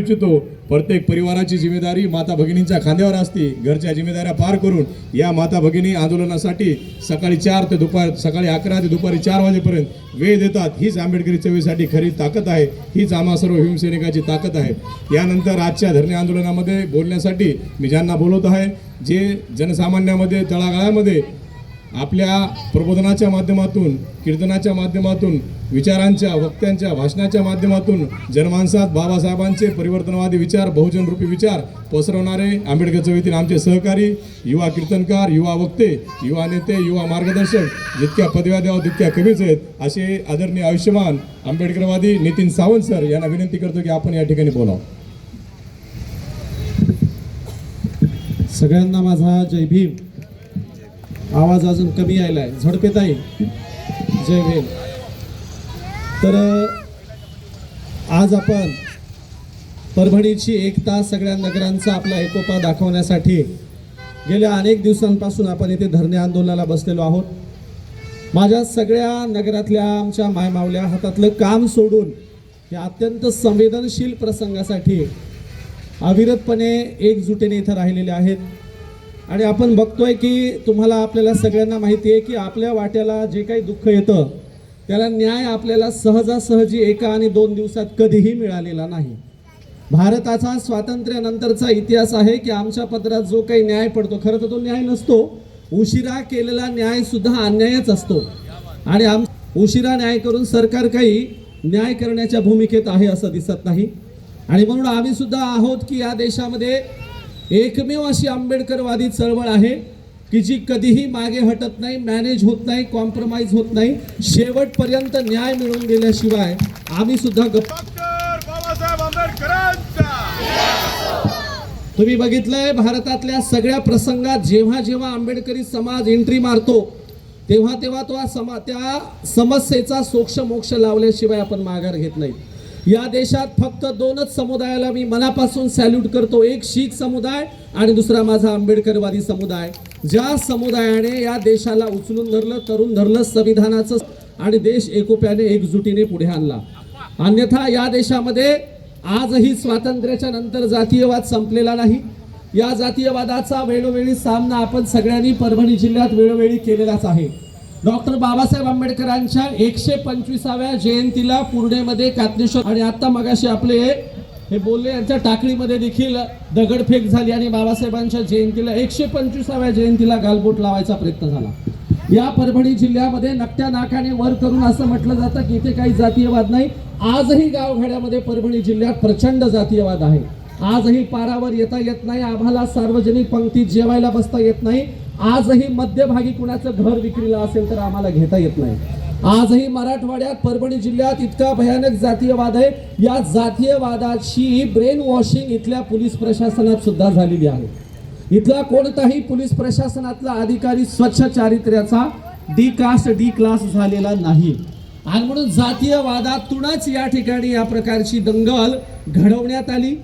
इच्छितो प्रत्येक परिवाराची जिम्मेदारी माता भगिनींच्या खांद्यावर असते. घरच्या जिम्मेदाऱ्या पार करून या माता भगिनी आंदोलनासाठी सकाळी चार ते दुपार सकाळी अकरा ते दुपारी चार वाजेपर्यंत वेळ देतात. हीच आंबेडकरी चळवळीसाठी खरी ताकद आहे. हीच आम्हा सर्व हिमसैनिकाची ताकद आहे. यानंतर आजच्या धरणे आंदोलनामध्ये बोलण्यासाठी मी ज्यांना बोलवत आहे जे जनसामान्यामध्ये तळागाळामध्ये आपल्या प्रबोधनाच्या माध्यमातून कीर्तनाच्या माध्यमातून विचारांच्या वक्त्यांच्या भाषणाच्या माध्यमातून जनमानसात बाबासाहेबांचे परिवर्तनवादी विचार बहुजनरूपी विचार पसरवणारे आंबेडकर चळवळीतील आमचे सहकारी युवा कीर्तनकार युवा वक्ते युवा नेते युवा मार्गदर्शक जितक्या पदव्या द्यावं तितक्या कमीच आहेत असे आदरणीय आयुष्यमान आंबेडकरवादी नितीन सावंत सर यांना विनंती करतो की आपण या ठिकाणी बोलावं. सगळ्यांना माझा जय भीम. आवाज अजून कमी यायलाय झडपेत आहे जय भीम. तर आज आपण परभणीची एकता सगळ्या नगरांचा आपला एकोपा दाखवण्यासाठी गेल्या अनेक दिवसांपासून आपण इथे धरणे आंदोलनाला बसलेलो आहोत. माझ्या सगळ्या नगरातल्या आमच्या मायमावल्या हातातलं काम सोडून या अत्यंत संवेदनशील प्रसंगासाठी अविरतपणे एकजुटीने इथं राहिलेले आहेत. आणि आपण बघतोय की तुम्हाला आपल्याला सगळ्यांना माहिती आहे की आपल्या वाट्याला जे काही दुःख येतं त्याला न्याय आपल्याला सहजासहजी एका आणि दोन दिवसात कधीही मिळालेला नाही. भारताचा स्वातंत्र्यानंतरचा इतिहास आहे की आमच्या पत्रात जो काही न्याय पडतो खरं तर तो न्याय नसतो. उशिरा केलेला न्याय सुद्धा अन्यायच असतो. आणि आम उशिरा न्याय करून सरकार काही न्याय करण्याच्या भूमिकेत आहे असं दिसत नाही. आणि म्हणून आम्ही सुद्धा आहोत की या देशामध्ये एकमेव अशी आंबेडकरवादी चळवळ आहे की जी कधीही मागे हटत नाही मॅनेज होत नाही कॉम्प्रोमाइज होत नाही. शेवटपर्यंत न्याय मिळवून दिल्याशिवाय आम्ही सुद्धा तुम्ही बघितलंय भारतातल्या सगळ्या प्रसंगात जेव्हा जेव्हा आंबेडकरी समाज एंट्री मारतो तेव्हा तेव्हा तो समा त्या समस्येचा सोक्ष मोक्ष लावल्याशिवाय आपण माघार घेत नाही या देशात फक्त दोनच समुदायाला मी मनापासून सॅल्यूट करतो. एक शीख समुदाय आणि दुसरा माझा आंबेडकरवादी समुदाय. ज्या समुदायाने या देशाला उचलून धरलं तरुण धरलं संविधानाचं आणि देश एकोप्याने एकजुटीने पुढे आणला. अन्यथा या देशामध्ये आजही स्वातंत्र्याच्या नंतर जातीयवाद संपलेला नाही. या जातीयवादाचा वेळोवेळी सामना आपण सगळ्यांनी परभणी जिल्ह्यात वेळोवेळी केलेलाच आहे. डॉक्टर बाबासाहेब आंबेडकरांच्या एकशे पंचवीसाव्या जयंतीला पुर्णेमध्ये कात्नेश्वर आणि आता मगाशी आपले हे बोलले यांच्या टाकळीमध्ये देखील दगडफेक झाली आणि बाबासाहेबांच्या जयंतीला एकशे पंचवीसाव्या जयंतीला गालबोट लावायचा प्रयत्न झाला. या परभणी जिल्ह्यामध्ये नकट्या नाकाने वर करून असं म्हटलं जातं की इथे काही जातीयवाद नाही. आजही गावखेड्यामध्ये परभणी जिल्ह्यात प्रचंड जातीयवाद आहे. आजही पारावर येता येत नाही. आम्हाला सार्वजनिक पंक्तीत जेवायला बसता येत नाही. आजही मध्यभागी कुणाचं घर विक्रीला असेल तर आम्हाला घेता येत नाही. आजही मराठवाड्यात परभणी जिल्ह्यात इतका भयानक जातीयवाद आहे. या जातीयवादाची ब्रेन वॉशिंग इथल्या पोलीस प्रशासनात सुद्धा झालेली आहे. इथला कोणताही पोलीस प्रशासनातला अधिकारी स्वच्छ चारित्र्याचा डी कास्ट डी क्लास झालेला नाही. आणि म्हणून जातीयवादातूनच या ठिकाणी या प्रकारची दंगल घडवण्यात आली.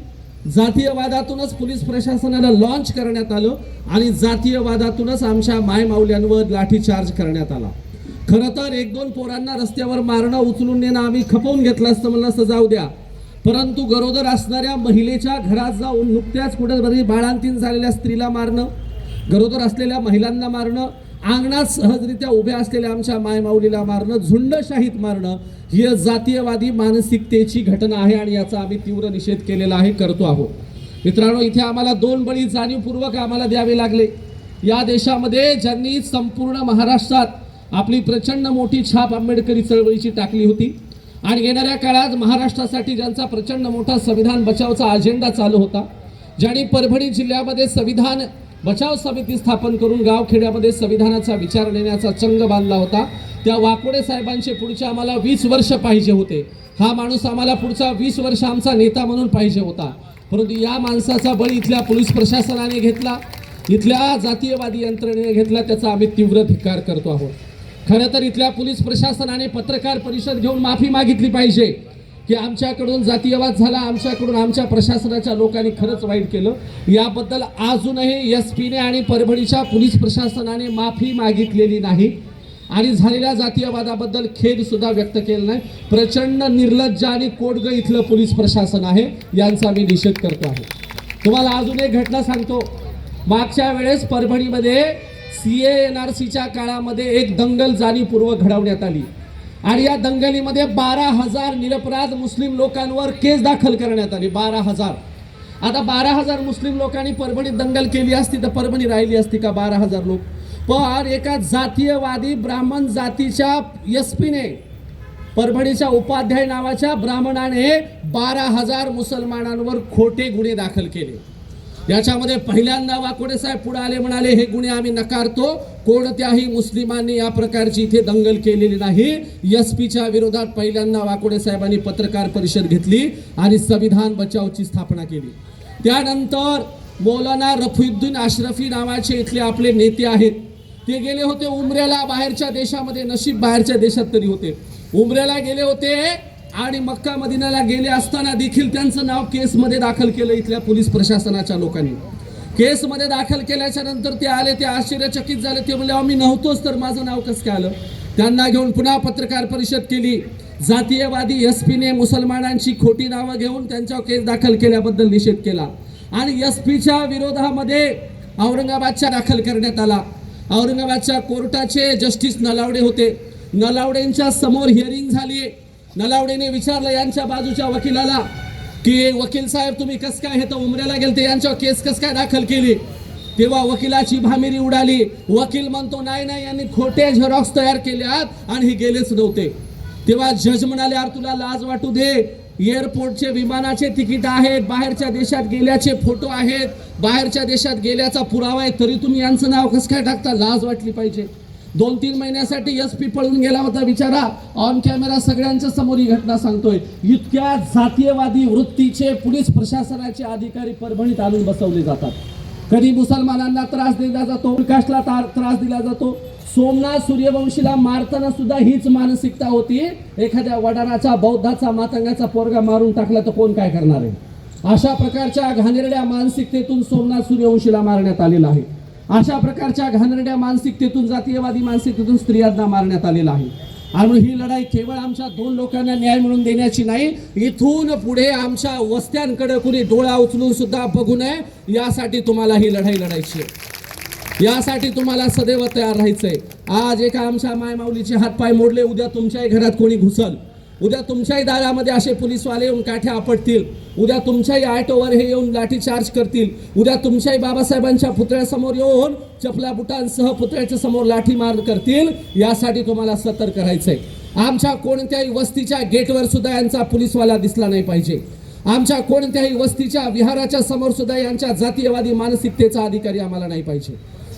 जातीयवादातूनच पोलीस प्रशासनाला लॉन्च करण्यात आलं आणि जातीयवादातूनच आमच्या मायमाऊल्यांवर लाठीचार्ज करण्यात आला. खरं तर एक दोन पोरांना रस्त्यावर मारणं उचलून नेणं आम्ही खपवून घेतलं असतं म्हणलं असतं जाऊ द्या. परंतु गरोदर असणाऱ्या महिलेच्या घरात जाऊन नुकत्याच कुठेतरी बाळांतीन झालेल्या स्त्रीला मारणं गरोदर असलेल्या महिलांना मारणं अंगणात सहजरित्या उभ्या असलेल्या आमच्या मायमाऊलीला मारणं झुंडशाहीत मारणं ही जातीयवादी मानसिकतेची घटना आहे आणि याचा आम्ही तीव्र निषेध केलेला आहे करतो आहोत. मित्रांनो इथे आम्हाला दोन बळी जाणीवपूर्वक आम्हाला द्यावे लागले. या देशामध्ये ज्यांनी संपूर्ण महाराष्ट्रात आपली प्रचंड मोठी छाप आंबेडकरी चळवळीची टाकली होती आणि येणाऱ्या काळात महाराष्ट्रासाठी ज्यांचा प्रचंड मोठा संविधान बचावचा अजेंडा चालू होता ज्यांनी परभणी जिल्ह्यामध्ये संविधान बचाव समिती स्थापन करून गावखेड्यामध्ये संविधानाचा विचार नेण्याचा चंग बांधला होता त्या वाकोडे साहेबांचे पुढचे आम्हाला वीस वर्ष पाहिजे होते. हा माणूस आम्हाला पुढचा वीस वर्ष आमचा नेता म्हणून पाहिजे होता. परंतु या माणसाचा बळी इथल्या पोलीस प्रशासनाने घेतला इथल्या जातीयवादी यंत्रणेने घेतला त्याचा आम्ही तीव्र धिक्कार करतो आहोत. खरं तर इथल्या पोलीस प्रशासनाने पत्रकार परिषद घेऊन माफी मागितली पाहिजे की आमच्याकडून जातीयवाद झाला आमच्याकडून आमच्या प्रशासनाच्या लोकांनी खरंच वाईट केलं. याबद्दल अजूनही एस पीने आणि परभणीच्या पोलीस प्रशासनाने माफी मागितलेली नाही. आणि झालेल्या जातीयवादाबद्दल खेद सुद्धा व्यक्त केला नाही. प्रचंड निर्लज्ज आणि कोडग इथलं पोलीस प्रशासन आहे यांचा मी निषेध करतो आहे. तुम्हाला अजून एक घटना सांगतो. मागच्या वेळेस परभणीमध्ये सी एन आर सीच्या काळामध्ये एक दंगल जाणीवपूर्वक घडवण्यात आली. आणि या दंगलीमध्ये बारा हजार निरपराध मुस्लिम लोकांवर केस दाखल करण्यात आली. बारा हजार. आता बारा हजार मुस्लिम लोकांनी परभणीत दंगल केली असती तर परभणी राहिली असती का बारा हजार लोक? पण एका जातीयवादी ब्राह्मण जातीच्या एस पीने परभणीच्या उपाध्याय नावाच्या ब्राह्मणाने बारा हजार मुसलमानांवर खोटे गुन्हे दाखल केले. याच्यामध्ये पहिल्यांदा वाकोडे साहेब पुढे आले म्हणाले हे गुन्हे आम्ही नकारतो. कोणत्याही मुस्लिमांनी या प्रकारची इथे दंगल केलेली नाही. एस पीच्या विरोधात पहिल्यांदा वाकोडे साहेबांनी पत्रकार परिषद घेतली आणि संविधान बचावची स्थापना केली. त्यानंतर मौलाना रफुद्दीन अशरफी नावाचे इथले आपले नेते आहेत. ते गेले होते उमऱ्याला बाहेरच्या देशामध्ये नशीब बाहेरच्या देशात तरी होते. उमऱ्याला गेले होते आणि मक्का मदिनाला गेले असताना देखील त्यांचं नाव केसमध्ये दाखल केलं इथल्या पोलीस प्रशासनाच्या लोकांनी. केसमध्ये दाखल केल्याच्यानंतर ते आले ते आश्चर्यचकित झाले. ते म्हणले आम्ही नव्हतोच तर माझं नाव कसं काय आलं? त्यांना घेऊन पुन्हा पत्रकार परिषद केली. जातीयवादी एस पीने मुसलमानांची खोटी नावं घेऊन त्यांच्यावर केस दाखल केल्याबद्दल निषेध केला. आणि एस पीच्या विरोधामध्ये औरंगाबादच्या दाखल करण्यात आला. औरंगाबादच्या कोर्टाचे जस्टिस नलावडे होते. नलावडेंच्या समोर हिअरिंग झाली. नलावडेने विचारलं यांच्या बाजूच्या वकिलाला की वकील साहेब तुम्ही कस काय हे तर उमऱ्याला गेलते? यांच्यावर केस कस काय दाखल केली? तेव्हा वकिलाची भामिरी उडाली. वकील म्हणतो नाही नाही यांनी खोटे झेरॉक्स तयार केल्यात आणि हे गेलेच नव्हते. तेव्हा जज म्हणाले यार तुला लाज वाटू दे. एअरपोर्टचे विमानाचे तिकीट आहेत बाहेरच्या देशात गेल्याचे फोटो आहेत बाहेरच्या देशात गेल्याचा पुरावा आहे तरी तुम्ही यांचं नाव कसं काय टाकता? लाज वाटली पाहिजे. दोन तीन महिन्यासाठी एस पी पळून गेला होता बिचारा. ऑन कॅमेरा सगळ्यांच्या समोर ही घटना सांगतोय. इतक्या जातीयवादी वृत्तीचे पोलीस प्रशासनाचे अधिकारी परभणीत आणून बसवले जातात. कधी मुसलमानांना त्रास दिला जातो कास्टला त्रास दिला जातो सोमनाथ सूर्यवंशीला मारताना सुद्धा हीच मानसिकता होती. एखाद्या वडाराचा बौद्धाचा मातंगाचा पोरगा मारून टाकला तर कोण काय करणार आहे? अशा प्रकारच्या घाणेरड्या मानसिकतेतून सोमनाथ सूर्यवंशीला मारण्यात आलेला आहे. अशा प्रकारच्या घाणेरड्या मानसिकतेतून जातीयवादी मानसिकतेतून स्त्रियांना मारण्यात आलेला आहे. आणि ही लढाई केवळ आमच्या दोन लोकांना न्याय मिळून देण्याची नाही इथून पुढे आमच्या वस्त्यांकडे कुणी डोळा उचलून सुद्धा बघू नये यासाठी तुम्हाला ही लढाई लढायची आहे. यासाठी तुम्हाला सदैव तयार राहायचंय. आज एका आमच्या मायमाऊलीचे हातपाय मोडले उद्या तुमच्याही घरात कोणी घुसल. उद्या तुमच्याही दारामध्ये असे पोलीसवाले येऊन काठ्या आपटतील. उद्या तुमच्याही ऑटोवर हे येऊन लाठी चार्ज करतील. उद्या तुमच्याही बाबासाहेबांच्या पुतळ्यासमोर येऊन चपला बुटांसह पुतळ्याच्या समोर लाठी मार करतील. यासाठी तुम्हाला सतर्क राहायचंय. आमच्या कोणत्याही वस्तीच्या गेटवर सुद्धा यांचा पोलीसवाला दिसला नाही पाहिजे. आमच्या कोणत्याही वस्तीच्या विहाराच्या समोर सुद्धा यांच्या जातीयवादी मानसिकतेचा अधिकारी आम्हाला नाही पाहिजे.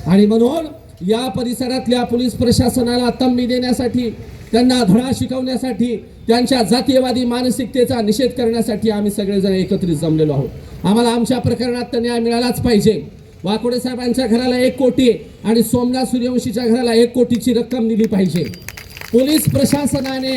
आणि म्हणून या परिसरातल्या पोलीस प्रशासनाला तंबी देण्यासाठी त्यांना धडा शिकवण्यासाठी त्यांच्या जातीयवादी मानसिकतेचा निषेध करण्यासाठी आम्ही सगळेजण एकत्रित जमलेलो आहोत. आम्हाला आमच्या प्रकरणात तर न्याय मिळालाच पाहिजे. वाकोडे साहेबांच्या घराला एक कोटी आणि सोमनाथ सूर्यवंशीच्या घराला एक कोटीची रक्कम दिली पाहिजे. पोलीस प्रशासनाने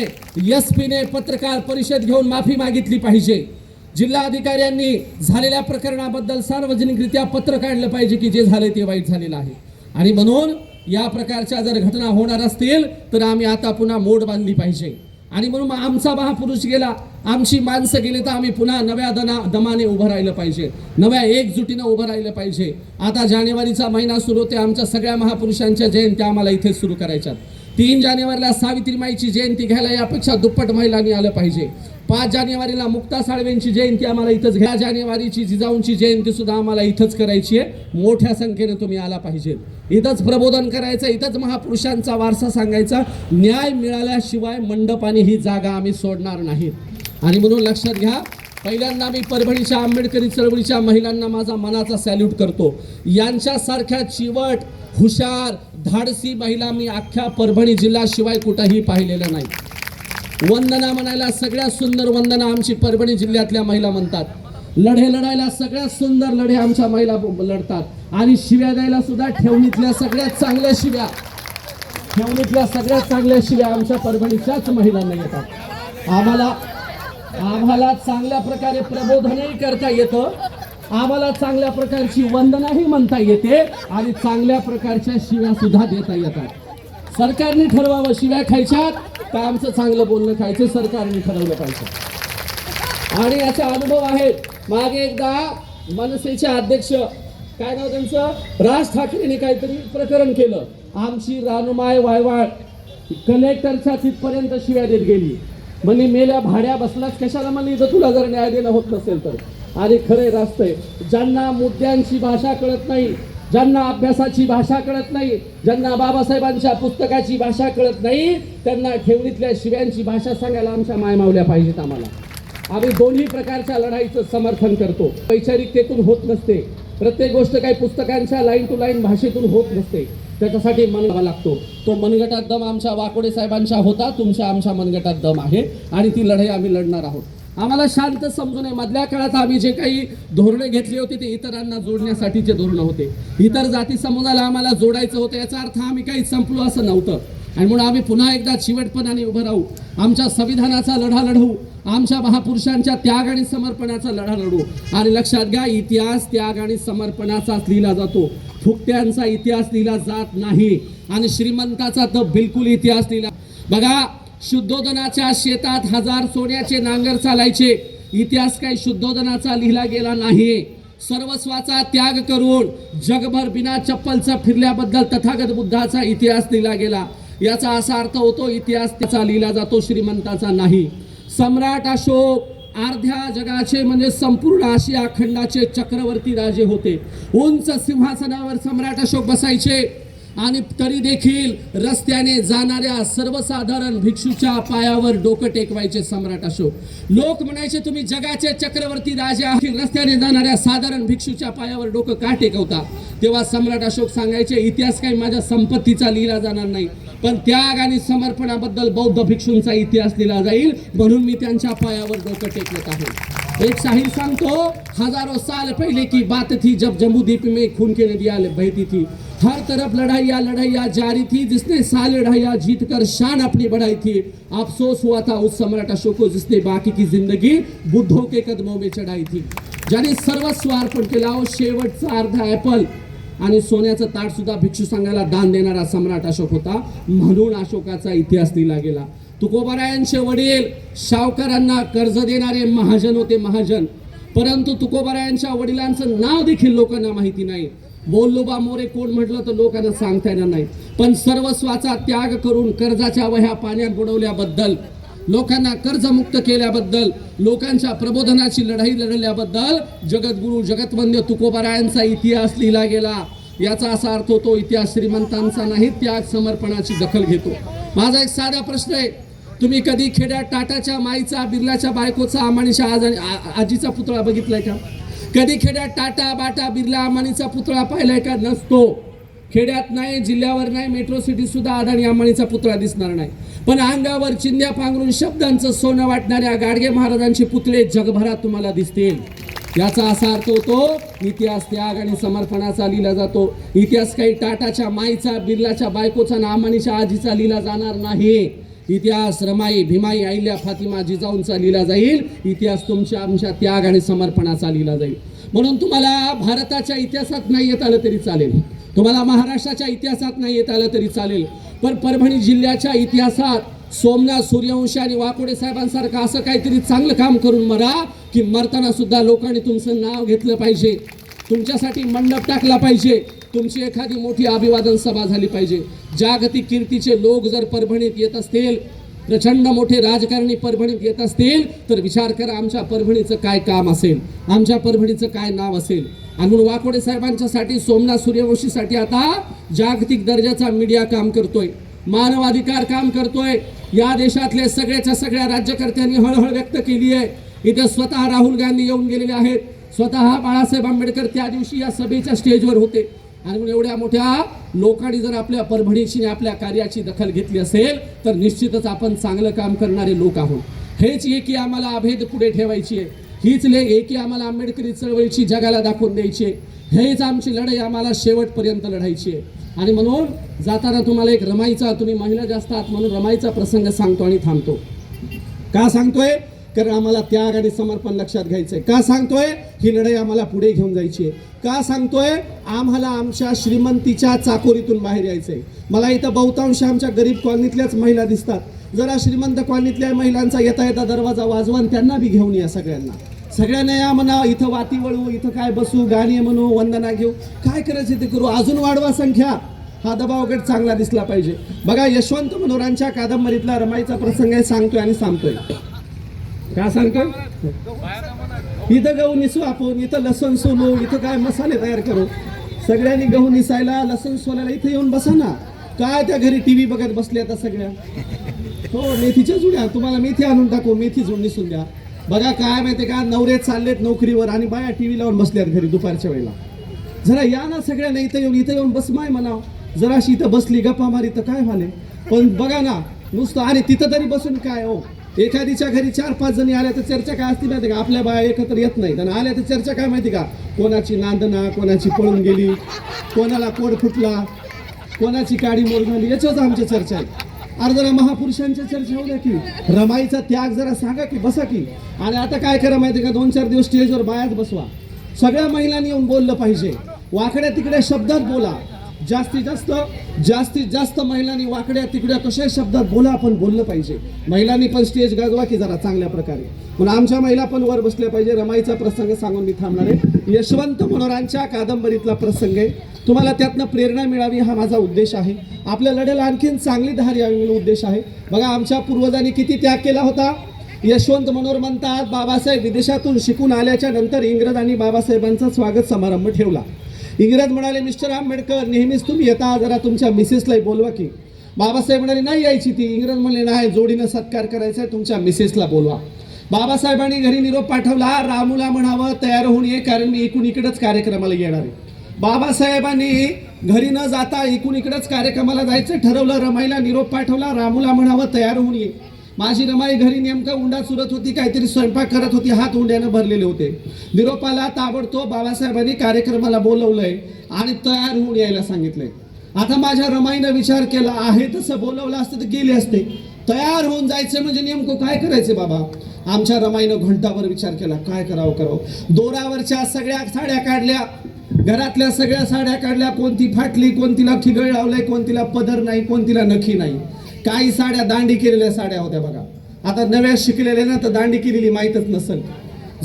एस पीने पत्रकार परिषद घेऊन माफी मागितली पाहिजे. जिल्हाधिकाऱ्यांनी झालेल्या प्रकरणाबद्दल सार्वजनिकरित्या पत्र काढलं पाहिजे की जे झाले ते वाईट झालेलं आहे. आणि म्हणून या प्रकारच्या जर घटना होणार असतील तर आम्ही आता पुन्हा मोड बांधली पाहिजे. आणि म्हणून मग आमचा महापुरुष गेला आमची माणसं गेली तर आम्ही पुन्हा नव्या दना दमाने उभं राहिलं पाहिजे. नव्या एकजुटीनं उभं राहिलं पाहिजे. आता जानेवारीचा महिना सुरू होते आमच्या सगळ्या महापुरुषांच्या जयंत्या आम्हाला इथेच सुरू करायच्यात. तीन जानेवारीला सावित्रीमाईची जयंती घ्यायला यापेक्षा दुप्पट महिलांनी आलं पाहिजे. पाच जानेवारीला मुक्ता साळवेंची जयंती आम्हाला इथंच घ्या. जानेवारीची जिजाऊंची जयंती सुद्धा आम्हाला इथंच करायची आहे. मोठ्या संख्येने तुम्ही आला पाहिजे. इथंच प्रबोधन करायचं इथंच महापुरुषांचा वारसा सांगायचा. न्याय मिळाल्याशिवाय मंडपाने ही जागा आम्ही सोडणार नाहीत आणि म्हणून लक्षात घ्या पहिल्यांदा मी परभणीच्या आंबेडकरी चळवळीच्या महिलांना माझा मनाचा सॅल्यूट करतो. यांच्यासारख्या चिवट हुशार धाडसी महिला मी अख्ख्या परभणी जिल्ह्याशिवाय कुठंही पाहिलेल्या नाही. वंदना म्हणायला सगळ्यात सुंदर वंदना आमची परभणी जिल्ह्यातल्या महिला म्हणतात. लढे लढायला सगळ्यात सुंदर लढे आमच्या महिला लढतात. आणि शिव्या द्यायला सुद्धा ठेवणीतल्या सगळ्यात चांगल्या शिव्या. ठेवणीतल्या सगळ्यात चांगल्या शिव्या आमच्या परभणीच्याच महिलांना येतात. आम्हाला आम्हाला चांगल्या प्रकारे प्रबोधनही करता येतं. आम्हाला चांगल्या प्रकारची वंदनाही म्हणता येते आणि चांगल्या प्रकारच्या शिव्या सुद्धा देता येतात. सरकारने ठरवावं शिव्या खायच्यात का आमचं चांगलं बोलणं खायचं सरकारने ठरवलं पाहिजे. आणि याचा अनुभव आहे मागे एकदा मनसेचे अध्यक्ष काय नाव त्यांचं? राज ठाकरेने काहीतरी प्रकरण केलं. आमची रानुमाय वायवाळ कलेक्टरच्या तिथपर्यंत शिव्या देत गेली. म्हणे मेल्या भाड्या बसलाच कशाला म्हणे इथं तुला जर न्याय देणं होत नसेल तर. आणि खरे रास्ते आहे. ज्यांना मुद्द्यांची भाषा कळत नाही ज्यांना अभ्यासाची भाषा कळत नाही ज्यांना बाबासाहेबांच्या पुस्तकाची भाषा कळत नाही त्यांना ठेवणीतल्या शिव्यांची भाषा सांगायला आमच्या मायमावल्या पाहिजेत आम्हाला. आम्ही दोन्ही प्रकारच्या लढाईचं समर्थन करतो. वैचारिकतेतून होत नसते. प्रत्येक गोष्ट काही पुस्तकांच्या लाईन टू लाईन भाषेतून होत नसते. त्याच्यासाठी मनगावा लागतो. तो मनगटात दम आमच्या वाकोडे साहेबांच्या होता तुमच्या आमच्या मनगटात दम आहे आणि ती लढाई आम्ही लढणार आहोत. आम्हाला शांत समजू नये मधल्या काळात आम्ही जे काही धोरणे घेतली होती ते इतरांना जोडण्यासाठीचे धोरणं होते. इतर जाती समुदायाला आम्हाला जोडायचं होतं याचा अर्थ आम्ही काही संपलो असं नव्हतं. आणि म्हणून आम्ही पुन्हा एकदा चिवटपणाने उभं राहू. आमच्या संविधानाचा लढा लढवू आमच्या महापुरुषांच्या त्याग आणि समर्पणाचा लढा लढू. आणि लक्षात घ्या इतिहास त्याग आणि समर्पणाचाच लिहिला जातो. फुकट्यांचा इतिहास लिहिला जात नाही आणि श्रीमंताचा तर बिलकुल इतिहास लिहिला बघा शुद्धोदनाच्या शेतात हजार सोन्याचे नांगर चालायचे. इतिहास काही शुद्धोदनाचा लिहिला गेला नाही. सर्वस्वाचा त्याग करून जगभर बिना चप्पलचा फिरल्याबद्दल तथागत बुद्धाचा इतिहास लिहिला गेला. याचा असा अर्थ होतो इतिहास त्याचा लिहिला जातो श्रीमंताचा नाही. सम्राट अशोक अर्ध्या जगाचे म्हणजे संपूर्ण आशिया खंडाचे चक्रवर्ती राजे होते. उंच सिंहासनावर सम्राट अशोक बसायचे. आणि तरी देखील रस्त्याने जाणाऱ्या सर्वसाधारण भिक्षूच्या पायावर डोकं टेकवायचे सम्राट अशोक. लोक म्हणायचे तुम्ही जगाचे चक्रवर्ती राजे आहात. रस्त्याने जाणाऱ्या साधारण भिक्षूच्या पायावर डोकं का टेकवता? तेव्हा सम्राट अशोक सांगायचे इतिहास काही माझ्या संपत्तीचा लिहिला जाणार नाही. पण त्याग आणि समर्पणाबद्दल बौद्ध भिक्षूंचा इतिहास दिला जाईल म्हणून मी त्यांच्या पायावर डोकं टेकवत आहे. एक शाहीर सांगतो हजारो साल पहिले की बात थी जब जम्बूद्वीप में खून के नदिया बहती थी. हर तरफ लड़ाइया लड़ाइया जारी थी जिसने साल लड़ाइया जीत कर शान अपनी बढ़ाई थी। अफसोस हुआ था उस सम्राट अशोक को जिसने बाकी की जिंदगी बुद्धों के कदमों में चढ़ाई थी। ज्याने सर्वस्व अर्पण केला शेवटचा अर्धा ऍपल आणि सोन्याचं ताट सुद्धा भिक्षू संघाला दान देणारा सम्राट अशोक होता. म्हणून अशोकाचा इतिहास लिहिला गेला. तुकोबारायांचे वडील सावकारांना कर्ज देणारे महाजन होते महाजन. परंतु तुकोबारायांच्या वडिलांचं नाव देखील लोकांना माहिती नाही. बोललोबा मोरे कोण म्हटलं तर लोकांना सांगता येणार नाही. पण सर्वस्वाचा त्याग करून कर्जाच्या वह्या पाण्यात बुडवल्याबद्दल लोकांना कर्जमुक्त केल्याबद्दल लोकांच्या प्रबोधनाची लढाई लढल्याबद्दल जगद्गुरु जगतवंद्य तुकोबारायांचा इतिहास लिहिला गेला. याचा असा अर्थ होतो इतिहास श्रीमंतांचा नाही त्याग समर्पणाची दखल घेतो. माझा एक साधा प्रश्न आहे. तुम्ही कधी खेड्यात टाटाच्या माईचा बिर्लाच्या बायकोचा अंबानीच्या आज आजीचा पुतळा बघितलाय का? कधी खेड्यात टाटा बाटा बिर्ला अमानीचा पुतळा पाहिलाय का? नसतो. खेड्यात नाही जिल्ह्यावर नाही मेट्रो सिटी सुद्धा अदानी अंबानीचा पुतळा दिसणार नाही. पण अंगावर चिंध्या पांघरून शब्दांचं सोनं वाटणाऱ्या गाडगे महाराजांचे पुतळे जगभरात तुम्हाला दिसतील. याचा असा अर्थ होतो इतिहास त्याग आणि समर्पणाचा लिहिला जातो. इतिहास काही टाटाच्या माईचा बिर्लाच्या बायकोचा नामानीच्या अंबानीच्या आजीचा लिहिला जाणार नाही. इतिहास रमाई भीमाई आईल्या फातिमा जिजाऊंचा लिहिला जाईल. इतिहास तुमच्या आमच्या त्याग आणि समर्पणाचा लिहिला जाईल. म्हणून तुम्हाला भारताच्या इतिहासात नाही येत आलं तरी चालेल. तुम्हाला महाराष्ट्राच्या इतिहासात नाही येत आलं तरी चालेल. पण परभणी जिल्ह्याच्या इतिहासात सोमनाथ सूर्यवंशी आणि वाकोडे साहेबांसारखं असं काहीतरी चांगलं काम करून मरा की मरताना सुद्धा लोकांनी तुमचं नाव घेतलं पाहिजे. तुमच्यासाठी मंडप टाकला पाहिजे. तुमची एखादी मोठी अभिवादन सभा झाली पाहिजे. जागतिक कीर्तीचे लोक जर परभणीत येत असतील प्रचंड मोठे राजकारणी परभणीत येत असतील तर विचार करा आमच्या परभणीचं काय काम असेल आमच्या परभणीचं काय नाव असेल. आणि म्हणून वाकोडे साहेबांच्यासाठी सोमनाथ सूर्यवंशीसाठी आता जागतिक दर्जाचा मीडिया काम करतोय. मानवाधिकार काम करतोय. या देशातले सगळ्याच्या सगळ्या राज्यकर्त्यांनी हळहळ व्यक्त केली आहे. इथे स्वतः राहुल गांधी येऊन गेलेले आहेत. स्वतः बाळासाहेब आंबेडकर त्या दिवशी या सभेच्या स्टेजवर होते. आणि एवढ्या मोठ्या लोकांनी जर आपल्या परभणीची आपल्या कार्याची दखल घेतली असेल तर निश्चितच आपण चांगलं काम करणारे लोक आहोत. हेच एकी आम्हाला अभेद पुढे ठेवायची आहे. हीच ले एकी आम्हाला आंबेडकरी चळवळीची जगाला दाखवून द्यायची हेच आमची लढाई आम्हाला शेवटपर्यंत लढायची आहे. आणि म्हणून जाताना तुम्हाला एक रमाईचा तुम्ही महिला जास्त आहात म्हणून रमाईचा प्रसंग सांगतो आणि थांबतो. का सांगतोय? कारण आम्हाला त्याग आणि समर्पण लक्षात घ्यायचं आहे. का सांगतोय? ही लढाई आम्हाला पुढे घेऊन जायची आहे. का सांगतोय? आम्हाला आमच्या श्रीमंतीच्या चाकोरीतून बाहेर यायचंय मला इथं बहुतांश आमच्या गरीब कॉलनीतल्याच महिला दिसतात. जरा श्रीमंत कॉलनीतल्या महिलांचा येता येता दरवाजा वाजवा त्यांना बी घेऊन या सगळ्यांना. सगळ्यांना या म्हणा इथं वाती वळू इथं काय बसू गाणी म्हणू वंदना घेऊ. काय करायचं ते करू? अजून वाढवा संख्या. हा दबाव गट चांगला दिसला पाहिजे. बघा यशवंत मनोरांच्या कादंबरीतला रमाईचा प्रसंग आहे सांगतोय आणि सांगतोय. का सांगतोय? इथं गहू निसू आपण इथं लसूण सोलू इथं काय मसाले तयार करू? सगळ्यांनी गहू निसायला लसूण सोलायला इथं येऊन बसा ना. काय त्या घरी टीव्ही बघत बसले आता सगळ्या? हो मेथीच्या जुड्या. तुम्हाला मेथी आणून टाकू मेथी जुड निसून द्या. बघा काय माहितीये का? नवरे चाललेत नोकरीवर आणि बाया टीव्ही लावून बसल्यात घरी दुपारच्या वेळेला. जरा या ना सगळ्यांना इथं येऊन इथं येऊन बस माय म्हणाव. जराशी इथं बसली गप्पा मारी तर काय व्हाले पण बघा ना नुसतं आणि तिथं तरी बसून काय हो? एखादीच्या घरी चार पाच जणी आल्या तर चर्चा काय असते माहिती का? आपल्या बाया एकत्र येत नाहीत. आणि आल्या तर चर्चा काय माहिती का? कोणाची नांदना कोणाची पळून गेली कोणाला कोड फुटला कोणाची काडी मोड झाली याच्यावर आमच्या चर्चा आहे अरे जरा महापुरुषांच्या चर्चा होऊ द्या की. रमाईचा त्याग जरा सांगा की बसा की. आणि आता काय करा माहिती का? दोन चार दिवस स्टेजवर बायाच बसवा. सगळ्या महिलांनी येऊन बोललं पाहिजे. वाकड्या तिकड्या शब्दात बोला. जास्तीत जास्त जास्तीत जास्त महिलांनी वाकड्या तिकड्या कशा शब्दात बोला आपण बोललं पाहिजे. महिलांनी पण स्टेज गाजवा की जरा चांगल्या प्रकारे. पण आमच्या महिला पण वर बसल्या पाहिजे. रमाईचा प्रसंग सांगून मी थांबणार आहे. यशवंत मनोरांच्या कादंबरीतला प्रसंग आहे. तुम्हाला त्यातनं प्रेरणा मिळावी हा माझा उद्देश आहे. आपल्या लढ्याला आणखीन चांगली धार यावी म्हणून उद्देश आहे. बघा आमच्या पूर्वजांनी किती त्याग केला होता. यशवंत मनोर म्हणतात बाबासाहेब विदेशातून शिकून आल्याच्यानंतर इंग्रजांनी बाबासाहेबांचा स्वागत समारंभ ठेवला. इंग्रज म्हणाले मिस्टर आंबेडकर नेहमीच तुम्ही येता जरा तुमच्या मिसेसलाही बोलवा की. बाबासाहेब म्हणाले नाही यायची ती. इंग्रज म्हणले नाही जोडीनं सत्कार करायचा आहे तुमच्या मिसेसला बोलवा. बाबासाहेबांनी घरी निरोप पाठवला रामूला म्हणावं तयार होऊन ये कारण मी एकूण इकडंच कार्यक्रमाला येणार आहे. बाबासाहेबांनी घरी न जाता एकूण इकडंच कार्यक्रमाला जायचं ठरवलं रमाईला निरोप पाठवला रामूला म्हणावं तयार होऊन ये. माझी रमाई घरी नेमकं उंडा सुरत होती काहीतरी स्वयंपाक करत होती हात उंड्यानं भरलेले होते. निरोपाला ताबडतोब बाबासाहेबांनी कार्यक्रमाला बोलवलंय आणि तयार होऊन यायला सांगितलंय. आता माझ्या रमाईनं विचार केला आहे तसं बोलवलं असतं तर गेले असते. तयार होऊन जायचं म्हणजे नेमकं काय करायचं बाबा? आमच्या रमाईनं घंटाभर विचार केला काय करावं करावं? दोरावरच्या सगळ्या साड्या काढल्या घरातल्या सगळ्या साड्या काढल्या कोणती फाटली कोणतीला ठिगळ लावलंय कोणतीला पदर नाही कोणतीला नखी नाही. काही साड्या दांडी केलेल्या साड्या होत्या बघा. आता नव्या शिकलेल्या ना तर दांडी केलेली माहीतच नसेल.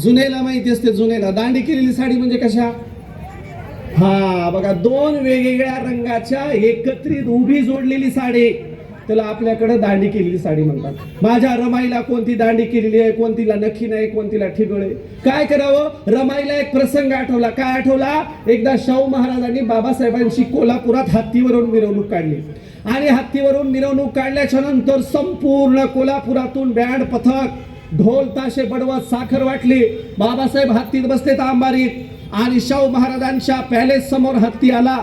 जुनेला माहिती असते जुनेला. दांडी केलेली साडी म्हणजे कशा? हा बघा दोन वेगवेगळ्या रंगाच्या एकत्रित उभी जोडलेली साडी. त्याला आपल्याकडे दांडी केलेली साडी म्हणतात. माझ्या रमाईला कोणती दांडी केलेली आहे? कोणतीला नखी नाही कोणतीला ठिगळ आहे? काय करावं? रमाईला एक प्रसंग आठवला. काय आठवला? एकदा शाहू महाराजांनी बाबासाहेबांशी कोल्हापुरात हत्तीवरून मिरवणूक काढली. आणि हत्तीवरून मिरवणूक काढल्याच्या नंतर संपूर्ण कोल्हापुरातून बँड पथक ढोल ताशे बडवत साखर वाटली. बाबासाहेब हत्तीत बसले तांबारीत आणि शाहू महाराजांच्या पॅलेस समोर हत्ती आला.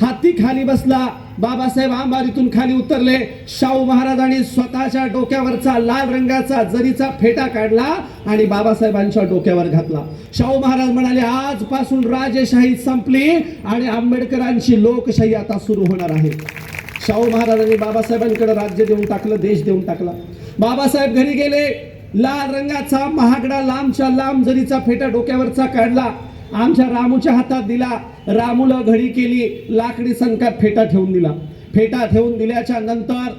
हत्ती खाली बसला. बाबासाहेब आंबारीतून खाली उतरले. शाहू महाराजांनी स्वतःच्या डोक्यावरचा लाल रंगाचा जरीचा फेटा काढला आणि बाबासाहेबांच्या डोक्यावर घातला. शाहू महाराज म्हणाले आजपासून राजेशाही संपली आणि आंबेडकरांची लोकशाही आता सुरू होणार आहे. शाहू महाराजांनी बाबासाहेबांकडे राज्य देऊन टाकलं देश देऊन टाकला. बाबासाहेब घरी गेले लाल रंगाचा महागडा लांबच्या लांब जरीचा फेटा डोक्यावरचा काढला आमच्या रामूच्या हातात दिला. रामूला घडी केली लाकडी संकात फेटा ठेवून दिला. फेटा ठेवून दिल्याच्या नंतर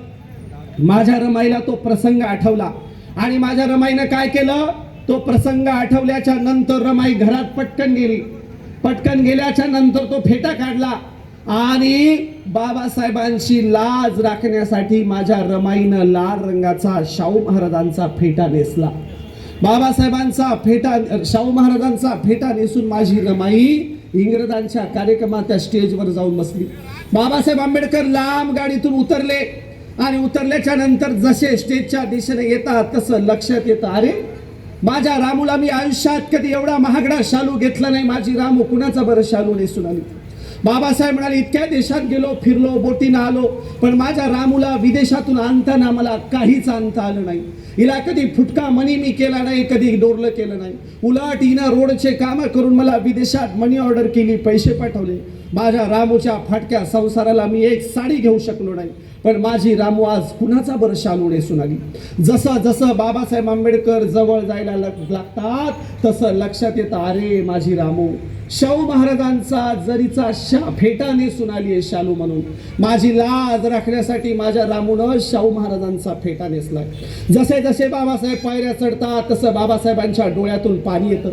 माझ्या रमाईला तो प्रसंग आठवला. आणि माझ्या रमाईनं काय केलं? तो प्रसंग आठवल्याच्या नंतर रमाई घरात पटकन गेली. पटकन गेल्याच्यानंतर तो फेटा काढला. आणि बाबासाहेबांची लाज राखण्यासाठी माझ्या रमाईनं लाल रंगाचा शाहू महाराजांचा फेटा नेसला. बाबासाहेबांचा फेटा शाहू महाराजांचा फेटा नेसून माझी रमाई इंग्रजांच्या कार्यक्रमात त्या स्टेजवर जाऊन बसली. बाबासाहेब आंबेडकर लांब गाडीतून उतरले आणि उतरल्याच्या नंतर जसे स्टेजच्या दिशेने येतात तसं लक्षात येतं. अरे माझ्या रामूला मी आयुष्यात कधी एवढा महागडा शालू घेतला नाही. माझी रामू कुणाचा बरं शालू नेसून आली? बाबासाहेब म्हणाले इतक्या देशात गेलो फिरलो बोटीनं आलो पण माझ्या रामूला विदेशातून आणताना मला काहीच आणता आलं नाही. हिला कधी फुटका मनी मी केला नाही कधी डोरलं केलं नाही. उलट हिनं रोडचे कामं करून मला विदेशात मनी ऑर्डर केली पैसे पाठवले. माझ्या रामूच्या फाटक्या संसाराला मी एक साडी घेऊ शकलो नाही. पण माझी रामू आज कुणाचा बरं शालू नेसून आली जसं जसं बाबासाहेब आंबेडकर जवळ जायला लग- लागतात तसं लक्षात येतं अरे माझी रामू शाहू महाराजांचा जरीचा शा फेटा नेसून आली आहे शालू म्हणून. माझी लाज राखण्यासाठी माझ्या रामूनं शाहू महाराजांचा फेटा नेसलाय जसे जसे बाबासाहेब पायऱ्या चढतात तसं बाबासाहेबांच्या डोळ्यातून पाणी येतं.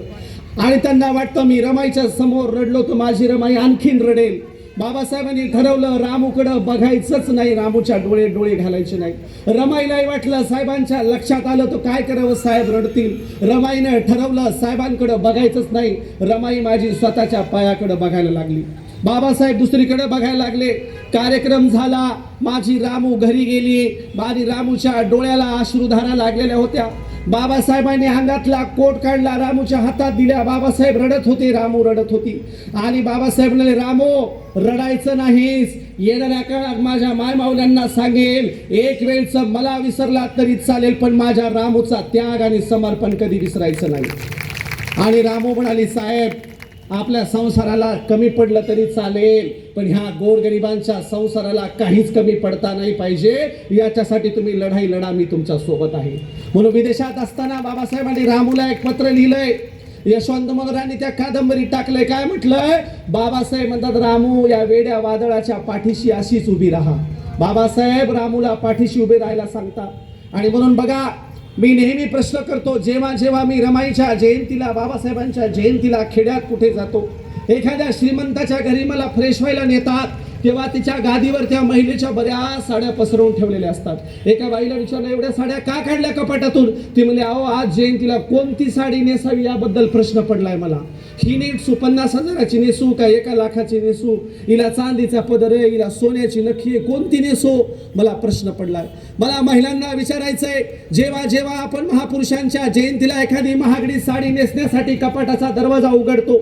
आणि त्यांना वाटतं मी रमाईच्या समोर रडलो तर माझी रमाई आणखीन रडेल. बाबासाहेबांनी ठरवलं रामूकडं बघायचंच नाही रामूच्या डोळे डोळे घालायचे नाही रमाईलाही वाटलं साहेबांच्या लक्षात आलं तर काय करावं साहेब रडतील? रमाईनं ठरवलं साहेबांकडं बघायचंच नाही. रमाई माझी स्वतःच्या पायाकडं बघायला लागली. बाबासाहेब दुसरीकडे बघायला लागले. कार्यक्रम झाला. माझी रामू घरी गेली. माझी रामूच्या डोळ्याला अश्रुधारा लागलेल्या होत्या. बाबासाहेबांनी अंगातला कोट काढला रामूच्या हातात दिल्या बाबासाहेब रडत होते रामू रडत होती. आणि बाबासाहेब म्हणाले रामो रडायचं नाहीस. येणाऱ्या काळात माझ्या मायमावल्यांना सांगेल एक वेळचं मला विसरला तरी चालेल पण माझ्या रामूचा त्याग आणि समर्पण कधी विसरायचं नाही. आणि रामू म्हणाली साहेब आपल्या संसाराला कमी पडलं तरी चालेल पण ह्या गोरगरिबांच्या संसाराला काहीच कमी पडता नाही पाहिजे. याच्यासाठी तुम्ही लढाई लढा मी तुमच्यासोबत आहे. म्हणून विदेशात असताना बाबासाहेबांनी रामूला एक पत्र लिहिलंय. यशवंत मनोरांनी त्या कादंबरीत टाकलंय. काय म्हटलंय? बाबासाहेब म्हणतात रामू या वेड्या वादळाच्या पाठीशी अशीच उभी राहा. बाबासाहेब रामूला पाठीशी उभे राहायला सांगतात. आणि म्हणून बघा मी नेहमी प्रश्न करतो जेव्हा जेव्हा मी रमाईच्या जयंतीला बाबासाहेबांच्या जयंतीला खेड्यात कुठे जातो एखाद्या श्रीमंताच्या घरी मला फ्रेश व्हायला नेतात तेव्हा तिच्या गादीवर त्या महिलेच्या बऱ्याच साड्या पसरवून ठेवलेल्या असतात. एका बाईला विचारलं एवढ्या साड्या का काढल्या कपाटातून? ती म्हणले अहो आज जयंतीला कोणती साडी नेसावी याबद्दल प्रश्न पडलाय मला. ही सुपन्नास पन्नास हजाराची नेसू का एका लाखाची नेसू? हिला चांदीचा पदर आहे हिला सोन्याची नखी आहे कोणती नेसू? मला प्रश्न पडलाय मला महिलांना विचारायचंय जेव्हा जेव्हा आपण महापुरुषांच्या जयंतीला एखादी महागडी साडी नेसण्यासाठी कपाटाचा दरवाजा उघडतो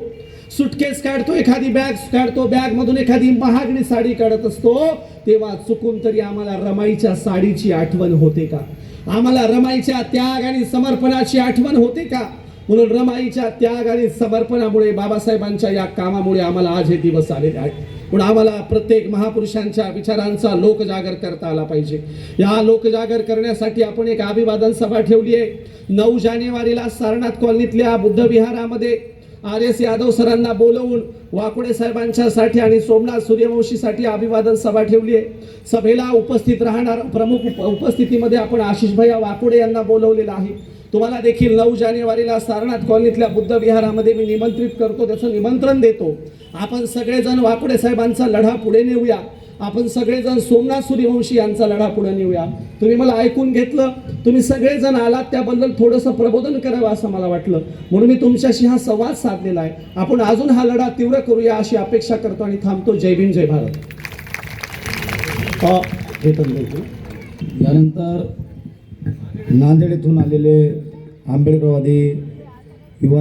सुटकेस काढतो एखादी बॅग काढतो बॅग मधून एखादी महागडी साडी काढत असतो तेव्हा चुकून तरी आम्हाला रमाईच्या साडीची आठवण होते का? आम्हाला रमाईच्या त्याग आणि समर्पणाची आठवण होते का? म्हणून रमाईच्या त्याग आणि समर्पणामुळे बाबासाहेबांच्या या कामामुळे आम्हाला आज हे दिवस आलेले आहेत. पण आम्हाला प्रत्येक महापुरुषांच्या विचारांचा लोकजागर करता आला पाहिजे. या लोकजागर करण्यासाठी आपण एक अभिवादन सभा ठेवली आहे. नऊ जानेवारीला सारनाथ कॉलनीतल्या बुद्धविहारामध्ये आर एस यादव सरांना बोलवून वाकुडे साहेबांच्यासाठी आणि सोमनाथ सूर्यवंशीसाठी अभिवादन सभा ठेवली आहे. सभेला उपस्थित राहणार प्रमुख उप- उपस्थितीमध्ये आपण आशिषभैया वाकुडे यांना बोलवलेलं आहे. तुम्हाला देखील नऊ जानेवारीला सारनाथ कॉलनीतल्या बुद्ध विहारामध्ये मी निमंत्रित करतो त्याचं निमंत्रण देतो. आपण सगळेजण वाकुडे साहेबांचा लढा पुढे नेऊया. आपण सगळेजण सोमनाथ सूर्यवंशी यांचा लढा पुढे नेऊया. तुम्ही मला ऐकून घेतलं तुम्ही सगळेजण आलात त्याबद्दल थोडंसं प्रबोधन करावं असं मला वाटलं. म्हणून मी तुमच्याशी हा संवाद साधलेला आहे. आपण अजून हा लढा तीव्र करूया अशी अपेक्षा करतो आणि थांबतो. जय भीम जय भारत. हे तर यानंतर नांदेड येथून आलेले आंबेडकरवादी युवा